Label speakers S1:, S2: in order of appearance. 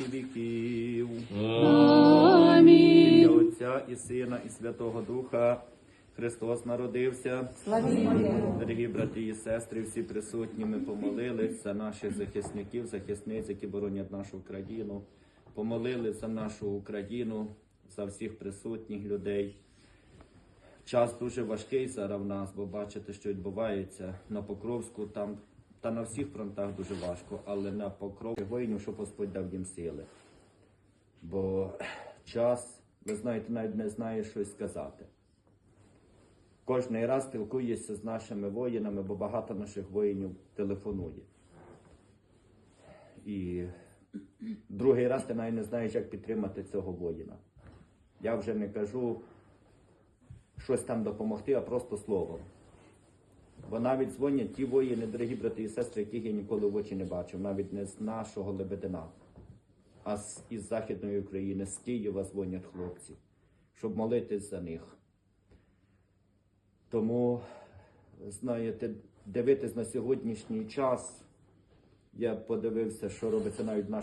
S1: віки віків.
S2: Амінь.
S1: Ім'я Отця і Сина, і Святого Духа. Христос народився. Дорогі брати і сестри, всі присутні, ми помолились за наших захисників, захисниць, які боронять нашу країну. Помолились за нашу Україну, за всіх присутніх людей. Час дуже важкий зараз в нас, бо бачите, що відбувається на Покровську, там та на всіх фронтах дуже важко, але на Покровську воїнів, щоб Господь дав їм сили. Бо час, ви знаєте, навіть не знає щось сказати. Кожний раз спілкуєшся з нашими воїнами, бо багато наших воїнів телефонує. І другий раз ти навіть не знаєш, як підтримати цього воїна. Я вже не кажу щось там допомогти, а просто словом. Бо навіть дзвонять ті воїни, дорогі брати і сестри, яких я ніколи в очі не бачив, навіть не з нашого Лебедина, а з із Західної України, з Києва дзвонять хлопці, щоб молитись за них. Тому, знаєте, дивитись на сьогоднішній час, я подивився, що робиться навіть в нашому.